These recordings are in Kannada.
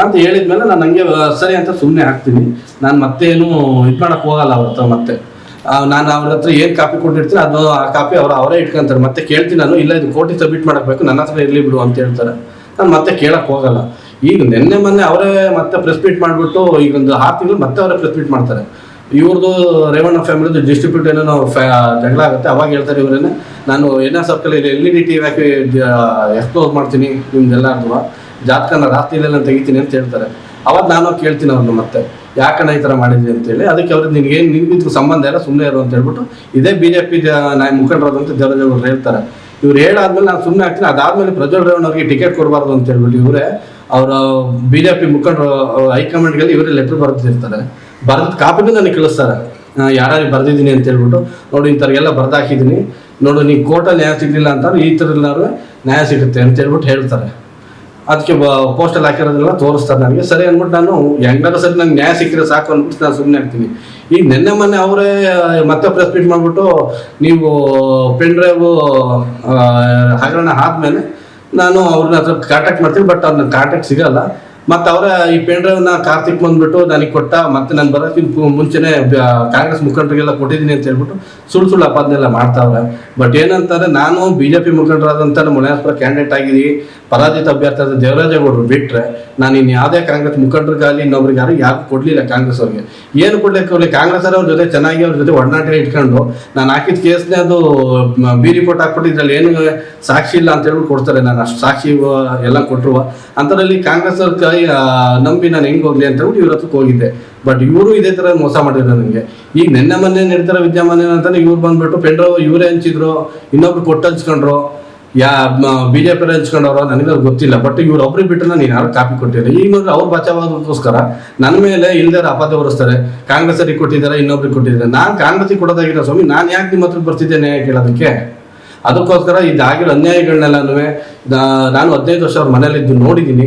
ಅಂತ ಹೇಳಿದ್ಮೇಲೆ ನಾನು ಹಂಗೆ ಸರಿ ಅಂತ ಸುಮ್ಮನೆ ಹಾಕ್ತೀನಿ. ನಾನು ಮತ್ತೇನು ಇದು ಮಾಡೋಕ್ಕೆ ಹೋಗಲ್ಲ ಅವ್ರ ಹತ್ರ ಮತ್ತೆ ನಾನು ಅವ್ರ ಹತ್ರ ಏನು ಕಾಪಿ ಕೊಟ್ಟಿರ್ತೀನಿ ಅದು ಆ ಕಾಪಿ ಅವ್ರು ಅವರೇ ಇಟ್ಕೊಂತಾರೆ. ಮತ್ತೆ ಕೇಳ್ತೀನಿ ನಾನು, ಇಲ್ಲ ಇದು ಕೋಟಿ ಸಬ್ಮಿಟ್ ಮಾಡಬೇಕು ನನ್ನ ಹತ್ರ ಇರಲಿ ಬಿಡು ಅಂತ ಹೇಳ್ತಾರೆ. ನಾನು ಮತ್ತೆ ಕೇಳಕ್ಕೆ ಹೋಗಲ್ಲ. ಈಗ ನಿನ್ನೆ ಮೊನ್ನೆ ಅವರೇ ಮತ್ತೆ ಪ್ರೆಸ್ ಮೀಟ್ ಮಾಡಿಬಿಟ್ಟು ಈಗ ಒಂದು ಆರು ತಿಂಗಳು ಮತ್ತೆ ಅವರೇ ಪ್ರೆಸ್ ಮೀಟ್ ಮಾಡ್ತಾರೆ. ಇವ್ರದ್ದು ರೇವಣ್ಣ ಫ್ಯಾಮಿಲಿದು ಡಿಸ್ಟ್ರಿಬ್ಯೂಟ್ ಏನೋ ಫ್ಯಾ ಜಗಳ ಆಗುತ್ತೆ, ಅವಾಗ ಹೇಳ್ತಾರೆ ಇವರೇನೆ, ನಾನು N S circle L E D T ಹಾಕಿ ಎಕ್ಸ್ಪ್ಲೋರ್ ಮಾಡ್ತೀನಿ ನಿಮ್ದೆಲ್ಲರದು ಜಾತಕನ ರಾತ್ರಿಯಲ್ಲೆಲ್ಲ ತೆಗಿತೀನಿ ಅಂತ ಹೇಳ್ತಾರೆ. ಅವಾಗ ನಾನು ಕೇಳ್ತೀನಿ ಅವ್ರನ್ನ ಮತ್ತೆ, ಯಾಕಣ್ಣ ಈ ಥರ ಮಾಡಿದ್ವಿ ಅಂತೇಳಿ ಅದಕ್ಕೆ ಅವ್ರಿಗೆ ನಿನಗೆ ನಿನ್ಗಿದ್ಕು ಸಂಬಂಧ ಇಲ್ಲ ಸುಮ್ಮನೆ ಇರು ಅಂತ ಹೇಳ್ಬಿಟ್ಟು ಇದೇ ಬಿ ಜೆ ಪಿ ಅಂತ ಮುಖಂಡರಾದಂಥ ದೇವರಾಜೇಗೌಡರು ಹೇಳ್ತಾರೆ. ಇವ್ರು ಹೇಳಾದ್ಮೇಲೆ ನಾನು ಸುಮ್ಮನೆ ಆಗ್ತೀನಿ. ಅದಾದ್ಮೇಲೆ ಪ್ರಜ್ವಲ್ ರೇವಣ್ಣ ಅವ್ರಿಗೆ ಟಿಕೆಟ್ ಕೊಡಬಾರ್ದು ಅಂತ ಹೇಳ್ಬಿಟ್ಟು ಇವರೇ, ಅವರ ಬಿ ಜೆ ಪಿ ಮುಖಂಡರು ಹೈಕಮಾಂಡ್ಗೆಲ್ಲ ಇವರೇ ಲೆಟ್ರ್ ಬರೆದಿರ್ತಾರೆ ಬರೆದ ಕಾಪಿನೂ ನನಗೆ ಕಳಿಸ್ತಾರೆ. ಯಾರ್ಯಾರಿಗೆ ಬರ್ದಿದ್ದೀನಿ ಅಂತ ಹೇಳ್ಬಿಟ್ಟು, ನೋಡಿ ಇಂಥವ್ರಿಗೆಲ್ಲ ಬರ್ದಾಕಿದ್ದೀನಿ. ನೋಡು ನೀವು ಕೋರ್ಟಲ್ಲಿ ನ್ಯಾಯ ಸಿಗಲಿಲ್ಲ ಅಂತಾರೆ ಈ ಥರ ನ್ಯಾಯ ಸಿಗುತ್ತೆ ಅಂತ ಹೇಳ್ಬಿಟ್ಟು ಹೇಳ್ತಾರೆ. ಅದಕ್ಕೆ ಪೋಸ್ಟಲ್ಲಿ ಹಾಕಿರೋದೆಲ್ಲ ತೋರಿಸ್ತಾರೆ ನನಗೆ ಸರಿ ಅಂದ್ಬಿಟ್ಟು ನಾನು ಹೆಂಗಾದ್ರೂ ಸರಿ ನಂಗೆ ನ್ಯಾಯ ಸಿಕ್ಕಿದ್ರೆ ಸಾಕು ಅಂದ್ಬಿಟ್ಟು ನಾನು ಸುಮ್ಮನೆ ಆಗ್ತೀನಿ ಈಗ ನಿನ್ನೆ ಮೊನ್ನೆ ಅವರೇ ಮತ್ತೆ ಪ್ರೆಸ್ ಮೀಟ್ ಮಾಡಿಬಿಟ್ಟು ನೀವು ಪೆನ್ ಡ್ರೈವ್ ಹಗರಣ ಆದಮೇಲೆ ನಾನು ಅವ್ರನ್ನ ಹತ್ರ ಕಾಂಟ್ಯಾಕ್ಟ್ ಮಾಡ್ತೀನಿ ಬಟ್ ಅವ್ರನ್ನ ಕಾಂಟ್ಯಾಕ್ಟ್ ಸಿಗಲ್ಲ. ಮತ್ತು ಅವರ ಈ ಪೆನ್ ಕಾರ್ತಿಕ್ ಬಂದ್ಬಿಟ್ಟು ನನಗೆ ಕೊಟ್ಟ, ಮತ್ತೆ ನಾನು ಬರೋಕ್ಕಿಂತ ಮುಂಚೆನೆ ಕಾಂಗ್ರೆಸ್ ಮುಖಂಡರಿಗೆಲ್ಲ ಕೊಟ್ಟಿದ್ದೀನಿ ಅಂತ ಹೇಳ್ಬಿಟ್ಟು ಸುಳ್ಳು ಸುಳ್ಳು ಅಪಾದನೆಲ್ಲ ಮಾಡ್ತಾವ್ರೆ. ಬಟ್ ಏನಂತಂದ್ರೆ ನಾನು ಬಿ ಜೆ ಪಿ ಮುಖಂಡರಾದಂಥ ಮುನಿಯಾಸ್ಪುರ ಕ್ಯಾಂಡಿಡೇಟ್ ಆಗಿದ್ದೀನಿ ಪರಾಜಿತ ಅಭ್ಯರ್ಥಿ ದೇವರಾಜೇಗೌಡರು ಬಿಟ್ಟರೆ ನಾನು ಇನ್ನು ಯಾವುದೇ ಕಾಂಗ್ರೆಸ್ ಮುಖಂಡರಿಗಾಗಲಿ ಇನ್ನೊಬ್ರಿಗೆ ಯಾರು ಕೊಡಲಿಲ್ಲ ಕಾಂಗ್ರೆಸ್ ಅವ್ರಿಗೆ. ಏನು ಕೊಡ್ಲಿಕ್ಕೆ ಕೊಡಲಿ ಕಾಂಗ್ರೆಸ್ ಅವ್ರ ಜೊತೆ ಚೆನ್ನಾಗಿ ಅವ್ರ ಜೊತೆ ಒಡನಾಟ ಇಟ್ಕೊಂಡು ನಾನು ಹಾಕಿದ ಕೇಸ್ನೇ ಅದು ಬಿ ರಿಪೋರ್ಟ್ ಹಾಕ್ಬಿಟ್ಟು ಏನು ಸಾಕ್ಷಿ ಇಲ್ಲ ಅಂತ ಹೇಳ್ಬಿಟ್ಟು ಕೊಡ್ತಾರೆ. ನಾನು ಅಷ್ಟು ಸಾಕ್ಷಿ ಎಲ್ಲ ಕೊಟ್ಟರು ಅಂಥದ್ರಲ್ಲಿ ಕಾಂಗ್ರೆಸ್ ಅವ್ರ ಆ, ನಂಬಿ ನಾನು ಹೆಂಗ್ ಹೋಗ್ಲಿ ಅಂತ ಹೇಳ್ಬಿಟ್ಟು ಇವ್ರ ಹತ್ರಕ್ಕೆ ಹೋಗಿದ್ದೆ. ಬಟ್ ಇವರು ಇದೇ ತರ ಮೋಸ ಮಾಡಿದ್ರು ನನಗೆ ಈಗ ನಿನ್ನೆ ಮೊನ್ನೆ ನಡೀತಾರ ವಿದ್ಯಮಾನ ಏನಂತಾನೆ ಇವ್ರು ಬಂದ್ಬಿಟ್ಟು ಪೆಂಡ್ರ ಇವರೇ ಹಂಚಿದ್ರು ಇನ್ನೊಬ್ರು ಕೊಟ್ಟು ಹಂಚ್ಕೊಂಡ್ರು ಯಾ ಬಿ ಜೆ ಪಿ ಹಂಚ್ಕೊಂಡವ್ರು ನನಗೆ ಗೊತ್ತಿಲ್ಲ. ಬಟ್ ಇವ್ರು ಒಬ್ರಿಗೆ ಬಿಟ್ಟರೆ ನಾನು ಯಾರು ಕಾಪಿ ಕೊಟ್ಟಿಲ್ಲ. ಈ ಮೊದಲು ಅವ್ರು ಬಚಾವಾಗೋಸ್ಕರ ನನ್ನ ಮೇಲೆ ಇಲ್ದಾರ ಅಪಾದ ಹೊರಿಸ್ತಾರೆ ಕಾಂಗ್ರೆಸ್ಸರಿಗೆ ಕೊಟ್ಟಿದ್ದಾರೆ ಇನ್ನೊಬ್ರಿಗೆ ಕೊಟ್ಟಿದ್ದಾರೆ. ನಾನು ಕಾಂಗ್ರೆಸ್ಗೆ ಕೊಡೋದಾಗಿರೋ ಸ್ವಾಮಿ ನಾನು ಯಾಕೆ ನಿಮ್ಮ ಹತ್ರ ಬರ್ತಿದ್ದೇನೆ ಕೇಳೋದಕ್ಕೆ ಅದಕ್ಕೋಸ್ಕರ ಇದಾಗಿರೋ ಅನ್ಯಾಯಗಳನ್ನೆಲ್ಲನೂ ನಾನು ಹದಿನೈದು ವರ್ಷ ಅವ್ರ ಮನೇಲಿದ್ದು ನೋಡಿದ್ದೀನಿ.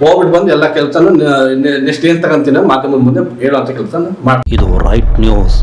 ಹೋಗ್ಬಿಟ್ಟು ಬಂದು ಎಲ್ಲ ಕೆಲಸನೂ ನೆಕ್ಸ್ಟ್ ಏನು ತಗೊಂತೀನಿ ಮಾಧ್ಯಮದ ಮುಂದೆ ಹೇಳುವಂತ ಕೆಲಸ ಮಾಡ್ತೀನಿ ಇದು ರೈಟ್ ನ್ಯೂಸ್